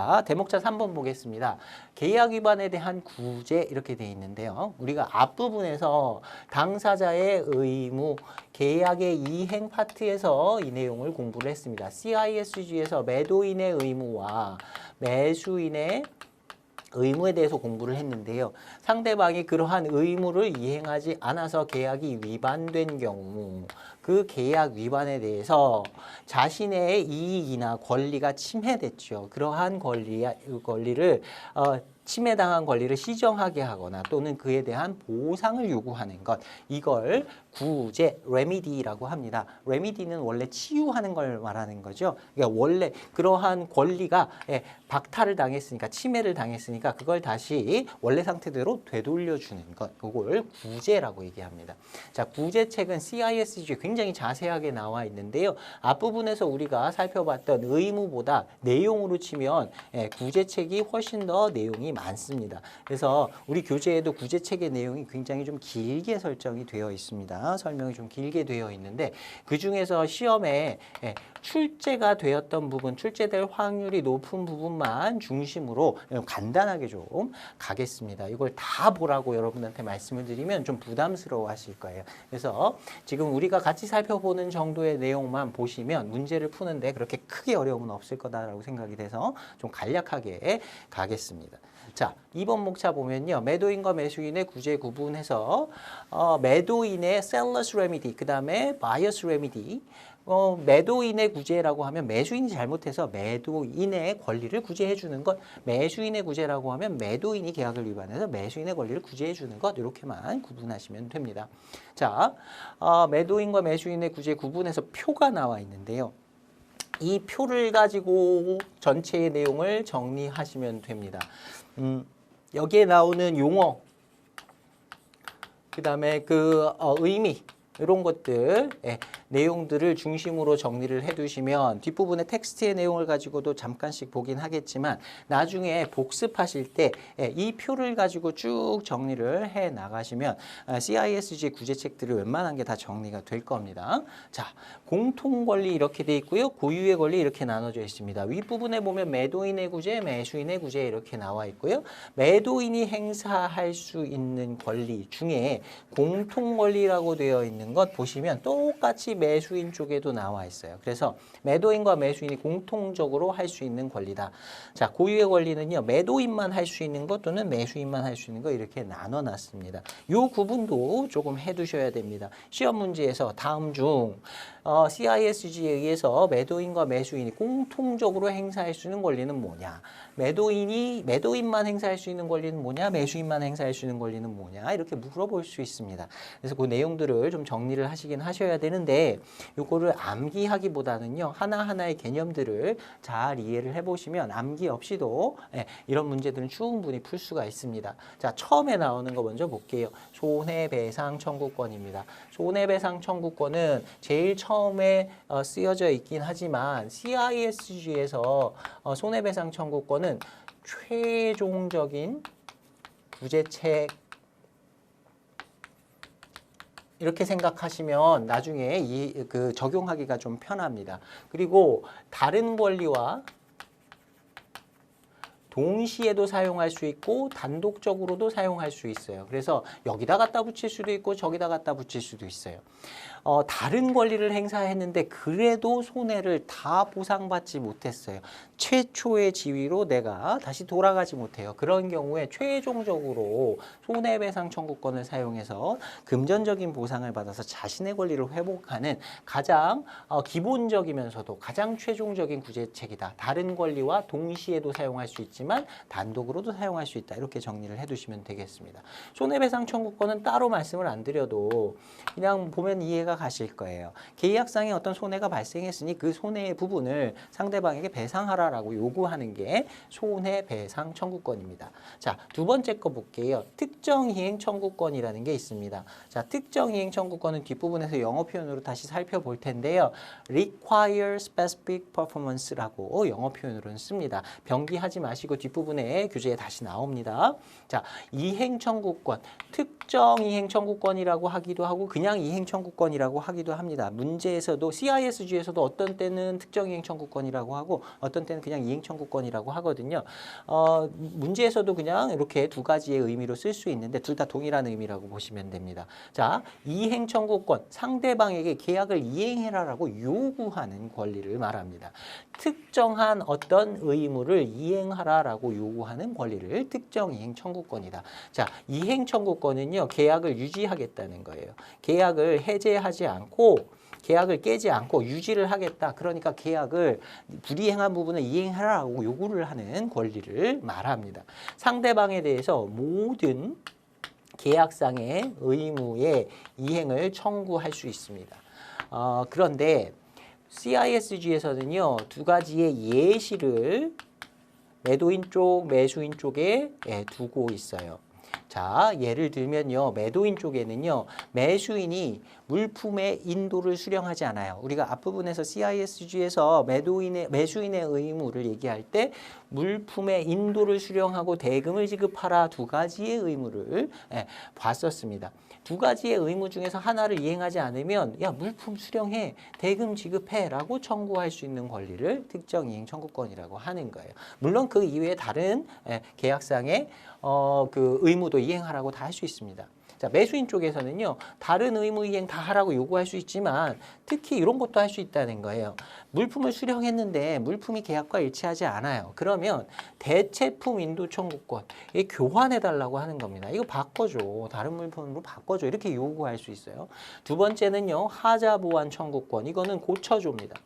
자, 대목자 3번 보겠습니다. 계약 위반에 대한 구제 이렇게 돼 있는데요. 우리가 앞부분에서 당사자의 의무, 계약의 이행 파트에서 이 내용을 공부를 했습니다. CISG에서 매도인의 의무와 매수인의 의무에 대해서 공부를 했는데요. 상대방이 그러한 의무를 이행하지 않아서 계약이 위반된 경우 그 계약 위반에 대해서 자신의 이익이나 권리가 침해됐죠. 그러한 권리, 권리를 어, 침해당한 권리를 시정하게 하거나 또는 그에 대한 보상을 요구하는 것 이걸 구제 레미디라고 합니다. 레미디는 원래 치유하는 걸 말하는 거죠. 그러니까 원래 그러한 권리가 예, 박탈을 당했으니까 침해를 당했으니까 그걸 다시 원래 상태대로 되돌려 주는 것 그걸 구제라고 얘기합니다. 자, 구제책은 CISG에 굉장히 자세하게 나와 있는데요. 앞부분에서 우리가 살펴봤던 의무보다 내용으로 치면 예, 구제책이 훨씬 더 내용이 많습니다. 그래서 우리 교재에도 구제책의 내용이 굉장히 좀 길게 설정이 되어 있습니다. 설명이 좀 길게 되어 있는데 그 중에서 시험에 예, 출제가 되었던 부분, 출제될 확률이 높은 부분만 중심으로 간단하게 좀 가겠습니다. 이걸 다 보라고 여러분한테 말씀을 드리면 좀 부담스러워 하실 거예요. 그래서 지금 우리가 같이 살펴보는 정도의 내용만 보시면 문제를 푸는데 그렇게 크게 어려움은 없을 거다라고 생각이 돼서 좀 간략하게 가겠습니다. 자, 2번 목차 보면요. 매도인과 매수인의 구제 구분해서 어, 매도인의 seller's remedy, 그 다음에 buyer's remedy, 어, 매도인의 구제라고 하면 매수인이 잘못해서 매도인의 권리를 구제해 주는 것, 매수인의 구제라고 하면 매도인이 계약을 위반해서 매수인의 권리를 구제해 주는 것 이렇게만 구분하시면 됩니다. 자, 어, 매도인과 매수인의 구제 구분해서 표가 나와 있는데요. 이 표를 가지고 전체의 내용을 정리하시면 됩니다. 음, 여기에 나오는 용어, 그 다음에 그 어, 의미 이런 것들 예, 내용들을 중심으로 정리를 해두시면 뒷부분의 텍스트의 내용을 가지고도 잠깐씩 보긴 하겠지만 나중에 복습하실 때 이 표를 가지고 쭉 정리를 해 나가시면 아, CISG 구제책들이 웬만한 게 다 정리가 될 겁니다. 자, 공통 권리 이렇게 돼 있고요. 고유의 권리 이렇게 나눠져 있습니다. 윗부분에 보면 매도인의 구제, 매수인의 구제 이렇게 나와 있고요. 매도인이 행사할 수 있는 권리 중에 공통 권리라고 되어 있는 것 보시면 똑같이 매수인 쪽에도 나와 있어요. 그래서 매도인과 매수인이 공통적으로 할 수 있는 권리다. 자, 고유의 권리는요. 매도인만 할 수 있는 것 또는 매수인만 할 수 있는 것 이렇게 나눠 놨습니다. 요 구분도 조금 해 두셔야 됩니다. 시험 문제에서 다음 중 어, CISG에 의해서 매도인과 매수인이 공통적으로 행사할 수 있는 권리는 뭐냐? 매도인이 매도인만 행사할 수 있는 권리는 뭐냐? 매수인만 행사할 수 있는 권리는 뭐냐? 이렇게 물어볼 수 있습니다. 그래서 그 내용들을 좀 정리를 하시긴 하셔야 되는데 요거를 암기하기보다는요. 하나하나의 개념들을 잘 이해를 해 보시면 암기 없이도 예, 이런 문제들은 충분히 풀 수가 있습니다. 자, 처음에 나오는 거 먼저 볼게요. 손해배상 청구권입니다. 손해배상 청구권은 제일 처음 에 어, 쓰여져 있긴 하지만 CISG에서 어, 손해배상 청구권은 최종적인 구제책 이렇게 생각하시면 나중에 이 그 적용하기가 좀 편합니다. 그리고 다른 권리와 동시에도 사용할 수 있고 단독적으로도 사용할 수 있어요. 그래서 여기다 갖다 붙일 수도 있고 저기다 갖다 붙일 수도 있어요. 어, 다른 권리를 행사했는데 그래도 손해를 다 보상받지 못했어요. 최초의 지위로 내가 다시 돌아가지 못해요. 그런 경우에 최종적으로 손해배상 청구권을 사용해서 금전적인 보상을 받아서 자신의 권리를 회복하는 가장 어, 기본적이면서도 가장 최종적인 구제책이다. 다른 권리와 동시에도 사용할 수 있지만 단독으로도 사용할 수 있다. 이렇게 정리를 해두시면 되겠습니다. 손해배상 청구권은 따로 말씀을 안 드려도 그냥 보면 이해가 가실 거예요. 계약상에 어떤 손해가 발생했으니 그 손해의 부분을 상대방에게 배상하라라고 요구하는 게 손해배상 청구권입니다. 자, 두 번째 거 볼게요. 특정이행 청구권이라는 게 있습니다. 자, 특정이행 청구권은 뒷부분에서 영어 표현으로 다시 살펴볼 텐데요. require specific performance라고 영어 표현으로는 씁니다. 병기하지 마시고 뒷부분에 교재에 다시 나옵니다. 자, 이행 청구권, 특정 이행 청구권이라고 하기도 하고 그냥 이행 청구권이라고 하기도 합니다. 문제에서도 CISG에서도 어떤 때는 특정 이행 청구권이라고 하고 어떤 때는 그냥 이행 청구권이라고 하거든요. 어, 문제에서도 그냥 이렇게 두 가지의 의미로 쓸 수 있는데 둘 다 동일한 의미라고 보시면 됩니다. 자, 이행 청구권 상대방에게 계약을 이행해라라고 요구하는 권리를 말합니다. 특정한 어떤 의무를 이행하라라고 요구하는 권리를 특정 이행 청구권이다. 자, 이행 청구권은요. 계약을 유지하겠다는 거예요. 계약을 해제 하지 않고 계약을 깨지 않고 유지를 하겠다. 그러니까 계약을 불이행한 부분을 이행하라고 요구를 하는 권리를 말합니다. 상대방에 대해서 모든 계약상의 의무의 이행을 청구할 수 있습니다. 어, 그런데 CISG에서는요 두 가지의 예시를 매도인 쪽, 매수인 쪽에 예, 두고 있어요. 자, 예를 들면요. 매도인 쪽에는요. 매수인이 물품의 인도를 수령하지 않아요. 우리가 앞부분에서 CISG에서 매도인의 매수인의 의무를 얘기할 때 물품의 인도를 수령하고 대금을 지급하라 두 가지의 의무를 예, 봤었습니다. 두 가지의 의무 중에서 하나를 이행하지 않으면 야 물품 수령해 대금 지급해 라고 청구할 수 있는 권리를 특정 이행 청구권이라고 하는 거예요. 물론 그 이외에 다른 예, 계약상의 어, 그 의무도 이행하라고 다 할 수 있습니다. 자, 매수인 쪽에서는요, 다른 의무 이행 다 하라고 요구할 수 있지만, 특히 이런 것도 할 수 있다는 거예요. 물품을 수령했는데 물품이 계약과 일치하지 않아요. 그러면 대체품 인도 청구권, 이 교환해 달라고 하는 겁니다. 이거 바꿔줘. 다른 물품으로 바꿔줘. 이렇게 요구할 수 있어요. 두 번째는요, 하자 보완 청구권. 이거는 고쳐줍니다.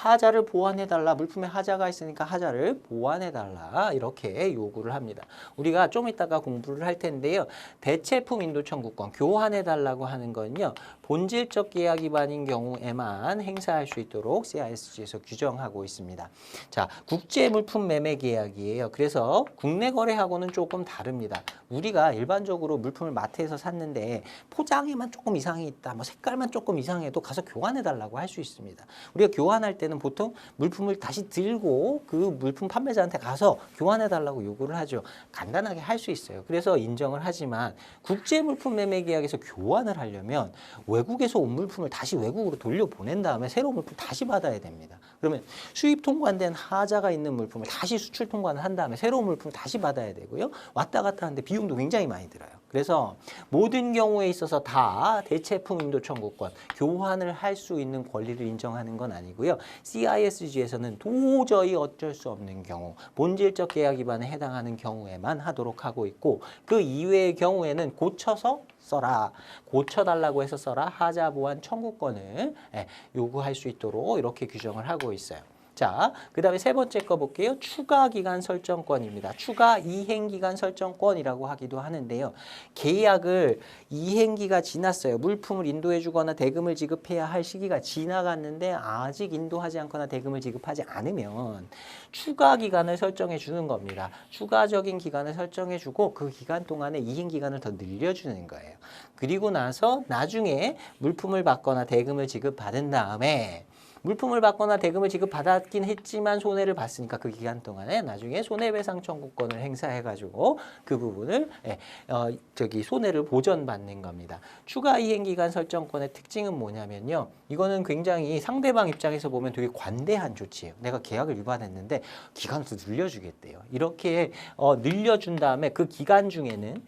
하자를 보완해달라. 물품에 하자가 있으니까 하자를 보완해달라. 이렇게 요구를 합니다. 우리가 좀 이따가 공부를 할 텐데요. 대체품 인도 청구권, 교환해달라고 하는 건요. 본질적 계약 위반인 경우에만 행사할 수 있도록 CISG에서 규정하고 있습니다. 자, 국제 물품 매매 계약이에요. 그래서 국내 거래하고는 조금 다릅니다. 우리가 일반적으로 물품을 마트에서 샀는데 포장에만 조금 이상이 있다, 뭐 색깔만 조금 이상해도 가서 교환해달라고 할 수 있습니다. 우리가 교환할 때는 보통 물품을 다시 들고 그 물품 판매자한테 가서 교환해달라고 요구를 하죠. 간단하게 할 수 있어요. 그래서 인정을 하지만 국제 물품 매매 계약에서 교환을 하려면 외국에서 온 물품을 다시 외국으로 돌려보낸 다음에 새로운 물품 다시 받아야 됩니다. 그러면 수입 통관된 하자가 있는 물품을 다시 수출 통관을 한 다음에 새로운 물품을 다시 받아야 되고요. 왔다 갔다 하는데 비용도 굉장히 많이 들어요. 그래서 모든 경우에 있어서 다 대체품 인도 청구권, 교환을 할 수 있는 권리를 인정하는 건 아니고요. CISG에서는 도저히 어쩔 수 없는 경우, 본질적 계약 위반에 해당하는 경우에만 하도록 하고 있고 그 이외의 경우에는 고쳐서 써라. 고쳐달라고 해서 써라. 하자 보완 청구권을 예, 요구할 수 있도록 이렇게 규정을 하고 있어요. 자, 그 다음에 세 번째 거 볼게요. 추가 기간 설정권입니다. 추가 이행 기간 설정권이라고 하기도 하는데요. 계약을 이행기가 지났어요. 물품을 인도해 주거나 대금을 지급해야 할 시기가 지나갔는데 아직 인도하지 않거나 대금을 지급하지 않으면 추가 기간을 설정해 주는 겁니다. 추가적인 기간을 설정해 주고 그 기간 동안에 이행 기간을 더 늘려 주는 거예요. 그리고 나서 나중에 물품을 받거나 대금을 지급받은 다음에 물품을 받거나 대금을 지급받았긴 했지만 손해를 봤으니까 그 기간 동안에 나중에 손해배상 청구권을 행사해가지고 그 부분을 예, 어, 저기 손해를 보전받는 겁니다. 추가 이행기간 설정권의 특징은 뭐냐면요. 이거는 굉장히 상대방 입장에서 보면 되게 관대한 조치예요. 내가 계약을 위반했는데 기간을 더 늘려주겠대요. 이렇게 어, 늘려준 다음에 그 기간 중에는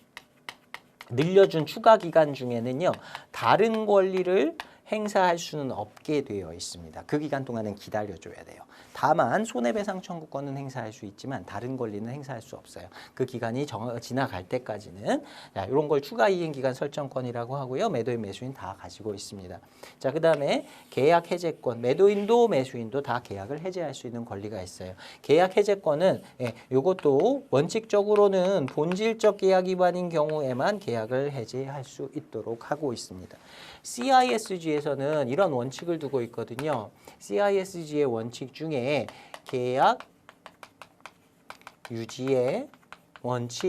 늘려준 추가 기간 중에는요 다른 권리를 행사할 수는 없게 되어 있습니다. 그 기간 동안은 기다려줘야 돼요. 다만 손해배상 청구권은 행사할 수 있지만 다른 권리는 행사할 수 없어요. 그 기간이 정, 지나갈 때까지는 자, 이런 걸 추가 이행 기간 설정권이라고 하고요. 매도인 매수인 다 가지고 있습니다. 자, 그 다음에 계약 해제권. 매도인도 매수인도 다 계약을 해제할 수 있는 권리가 있어요. 계약 해제권은 예, 이것도 원칙적으로는 본질적 계약 위반인 경우에만 계약을 해제할 수 있도록 하고 있습니다. CISG에서는 이런 원칙을 두고 있거든요. CISG의 원칙 중에 계약 유지의 원칙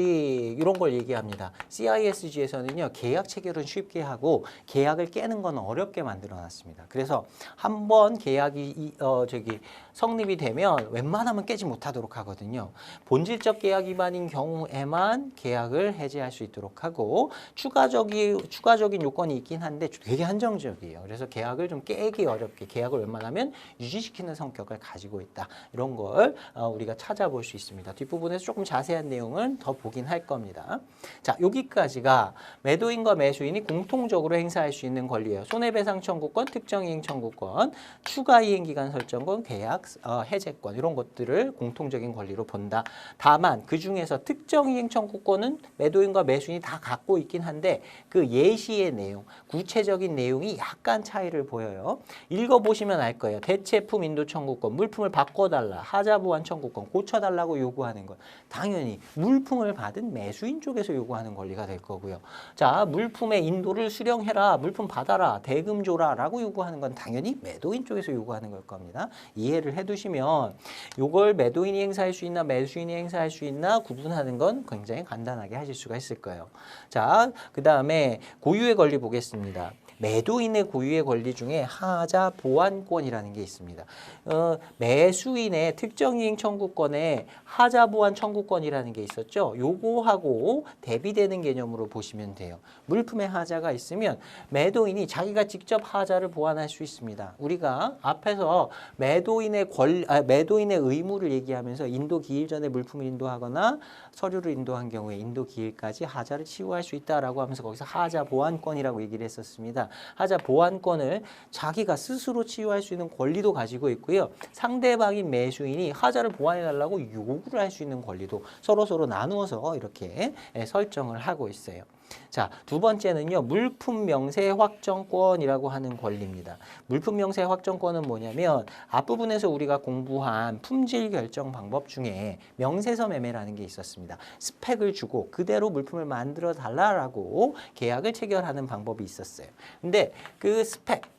이런 걸 얘기합니다. CISG에서는요 계약 체결은 쉽게 하고 계약을 깨는 건 어렵게 만들어 놨습니다. 그래서 한 번 계약이 이- 어 저기 성립이 되면 웬만하면 깨지 못하도록 하거든요. 본질적 계약 위반인 경우에만 계약을 해지할 수 있도록 하고 추가적인 추가적인 요건이 있긴 한데 되게 한정적이에요. 그래서 계약을 좀 깨기 어렵게 계약을 웬만하면 유지시키는 성격을 가지고 있다. 이런 걸 어, 우리가 찾아볼 수 있습니다. 뒷부분에서 조금 자세한 내용 은 더 보긴 할 겁니다. 자, 여기까지가 매도인과 매수인이 공통적으로 행사할 수 있는 권리예요. 손해배상 청구권, 특정 이행 청구권, 추가 이행 기간 설정권, 계약 어, 해제권 이런 것들을 공통적인 권리로 본다. 다만 그 중에서 특정 이행 청구권은 매도인과 매수인이 다 갖고 있긴 한데 그 예시의 내용, 구체적인 내용이 약간 차이를 보여요. 읽어보시면 알 거예요. 대체품 인도 청구권, 물품을 바꿔달라, 하자 보완 청구권, 고쳐달라고 요구하는 것. 당연히 물 품을 받은 매수인 쪽에서 요구하는 권리가 될 거고요. 자, 물품의 인도를 수령해라, 물품 받아라, 대금 줘라 라고 요구하는 건 당연히 매도인 쪽에서 요구하는 걸 겁니다. 이해를 해두시면 요걸 매도인이 행사할 수 있나 매수인이 행사할 수 있나 구분하는 건 굉장히 간단하게 하실 수가 있을 거예요. 자, 그 다음에 고유의 권리 보겠습니다. 매도인의 고유의 권리 중에 하자 보완권이라는 게 있습니다. 어, 매수인의 특정 이행 청구권에 하자 보완 청구권이라는 게 있었죠. 요거하고 대비되는 개념으로 보시면 돼요. 물품에 하자가 있으면 매도인이 자기가 직접 하자를 보완할 수 있습니다. 우리가 앞에서 매도인의 권 아, 매도인의 의무를 얘기하면서 인도 기일 전에 물품을 인도하거나 서류를 인도한 경우에 인도 기일까지 하자를 치유할 수 있다라고 하면서 거기서 하자 보완권이라고 얘기를 했었습니다. 하자 보완권을 자기가 스스로 치유할 수 있는 권리도 가지고 있고요. 상대방인 매수인이 하자를 보완해 달라고 요구를 할 수 있는 권리도 서로 서로 나누어서 이렇게 예, 설정을 하고 있어요. 자, 두 번째는요. 물품 명세 확정권이라고 하는 권리입니다. 물품 명세 확정권은 뭐냐면 앞부분에서 우리가 공부한 품질 결정 방법 중에 명세서 매매라는 게 있었습니다. 스펙을 주고 그대로 물품을 만들어 달라라고 계약을 체결하는 방법이 있었어요. 근데 그 스펙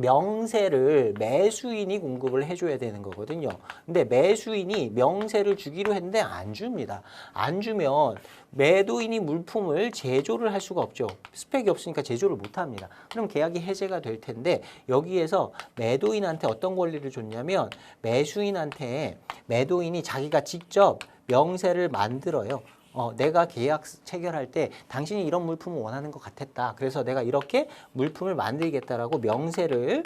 명세를 매수인이 공급을 해줘야 되는 거거든요. 근데 매수인이 명세를 주기로 했는데 안 줍니다. 안 주면 매도인이 물품을 제조를 할 수가 없죠. 스펙이 없으니까 제조를 못 합니다. 그럼 계약이 해제가 될 텐데 여기에서 매도인한테 어떤 권리를 줬냐면 매수인한테 매도인이 자기가 직접 명세를 만들어요. 어, 내가 계약 체결할 때 당신이 이런 물품을 원하는 것 같았다. 그래서 내가 이렇게 물품을 만들겠다라고 명세를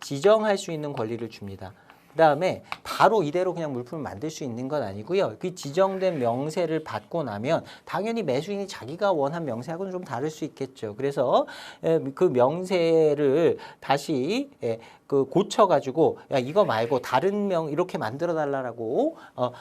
지정할 수 있는 권리를 줍니다. 그 다음에 바로 이대로 그냥 물품을 만들 수 있는 건 아니고요. 그 지정된 명세를 받고 나면 당연히 매수인이 자기가 원한 명세하고는 좀 다를 수 있겠죠. 그래서 에, 그 명세를 다시 에, 그 고쳐가지고 야 이거 말고 다른 명 이렇게 만들어 달라라고 어,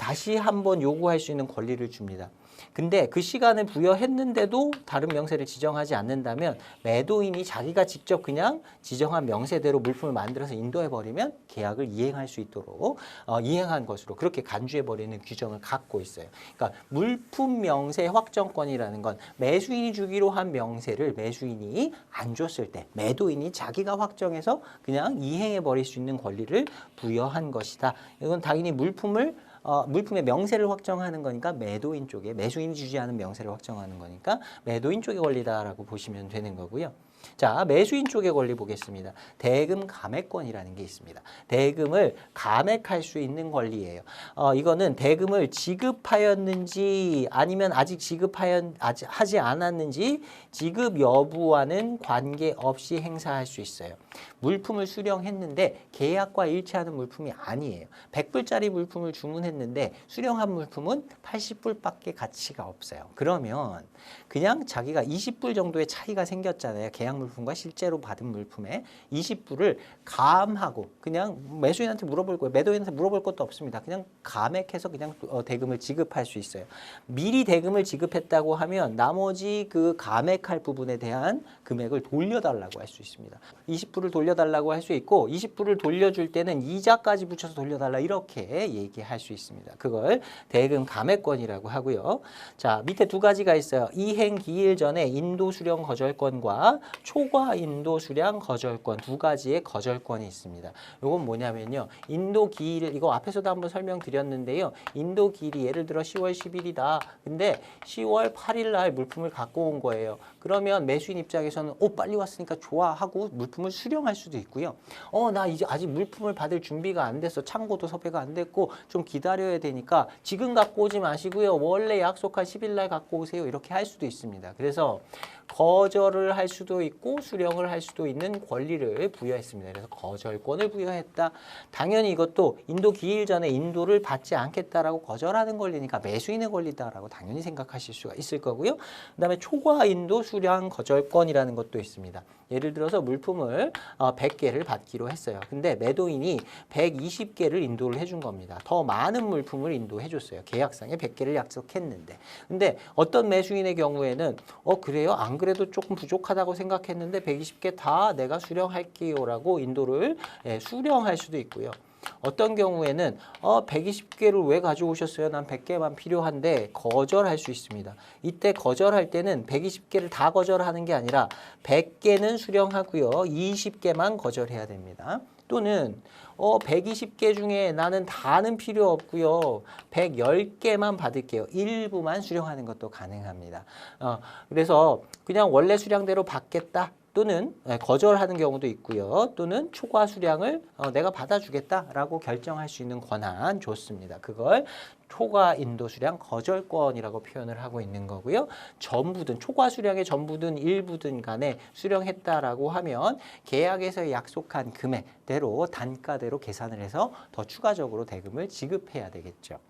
다시 한번 요구할 수 있는 권리를 줍니다. 근데 그 시간을 부여했는데도 다른 명세를 지정하지 않는다면 매도인이 자기가 직접 그냥 지정한 명세대로 물품을 만들어서 인도해 버리면 계약을 이행할 수 있도록 어, 이행한 것으로 그렇게 간주해 버리는 규정을 갖고 있어요. 그러니까 물품 명세 확정권이라는 건 매수인이 주기로 한 명세를 매수인이 안 줬을 때 매도인이 자기가 확정해서 그냥 이행해 버릴 수 있는 권리를 부여한 것이다. 이건 당연히 물품을 어, 물품의 명세를 확정하는 거니까 매도인 쪽에 매수인이 주지 않은 명세를 확정하는 거니까 매도인 쪽의 권리다라고 보시면 되는 거고요. 자, 매수인 쪽의 권리 보겠습니다. 대금 감액권이라는 게 있습니다. 대금을 감액할 수 있는 권리예요. 어, 이거는 대금을 지급하였는지 아니면 아직 지급하였 아직 하지 않았는지 지급 여부와는 관계없이 행사할 수 있어요. 물품을 수령했는데 계약과 일치하는 물품이 아니에요. 100불짜리 물품을 주문했는데 수령한 물품은 80불밖에 가치가 없어요. 그러면 그냥 자기가 20불 정도의 차이가 생겼잖아요. 계약 물품과 실제로 받은 물품에 20불을 감하고 그냥 매수인한테 물어볼 거예요. 매도인한테 물어볼 것도 없습니다. 그냥 감액해서 그냥 어, 대금을 지급할 수 있어요. 미리 대금을 지급했다고 하면 나머지 그 감액할 부분에 대한 금액을 돌려달라고 할 수 있습니다. 20불을 돌려달라고 할 수 있고 20불을 돌려줄 때는 이자까지 붙여서 돌려달라 이렇게 얘기할 수 있습니다. 그걸 대금 감액권이라고 하고요. 자 밑에 두 가지가 있어요. 이행 기일 전에 인도 수령 거절권과 초과 인도 수량 거절권 두 가지의 거절권이 있습니다. 이건 뭐냐면요. 인도 기일 이거 앞에서도 한번 설명드렸는데요. 인도 기일이 예를 들어 10월 10일이다. 근데 10월 8일 날 물품을 갖고 온 거예요. 그러면 매수인 입장에서는 오 빨리 왔으니까 좋아 하고 물품을 수령할 수도 있고요. 어 나 이제 아직 물품을 받을 준비가 안 됐어. 창고도 섭외가 안 됐고 좀 기다려야 되니까 지금 갖고 오지 마시고요. 원래 약속한 10일 날 갖고 오세요. 이렇게 할 수도 있습니다. 그래서 거절을 할 수도 있고 수령을 할 수도 있는 권리를 부여했습니다. 그래서 거절권을 부여했다. 당연히 이것도 인도 기일 전에 인도를 받지 않겠다라고 거절하는 권리니까 매수인의 권리다라고 당연히 생각하실 수가 있을 거고요. 그다음에 초과 인도 수령 거절권이라는 것도 있습니다. 예를 들어서 물품을 어, 100개를 받기로 했어요. 근데 매도인이 120개를 인도를 해준 겁니다. 더 많은 물품을 인도해 줬어요. 계약상에 100개를 약속했는데. 근데 어떤 매수인의 경우에는 어 그래요? 안 그래도 조금 부족하다고 생각 했는데 120개 다 내가 수령할게요라고 인도를 예, 수령할 수도 있고요. 어떤 경우에는 어 120개를 왜 가져오셨어요? 난 100개만 필요한데 거절할 수 있습니다. 이때 거절할 때는 120개를 다 거절하는 게 아니라 100개는 수령하고요. 20개만 거절해야 됩니다. 또는 어 120개 중에 나는 다는 필요 없고요. 110개만 받을게요. 일부만 수령하는 것도 가능합니다. 어 그래서 그냥 원래 수량대로 받겠다. 또는 예, 거절하는 경우도 있고요. 또는 초과 수량을 어, 내가 받아주겠다라고 결정할 수 있는 권한 좋습니다. 그걸 초과 인도 수량 거절권이라고 표현을 하고 있는 거고요. 전부든 초과 수량의 전부든 일부든 간에 수령했다라고 하면 계약에서 약속한 금액대로 단가대로 계산을 해서 더 추가적으로 대금을 지급해야 되겠죠.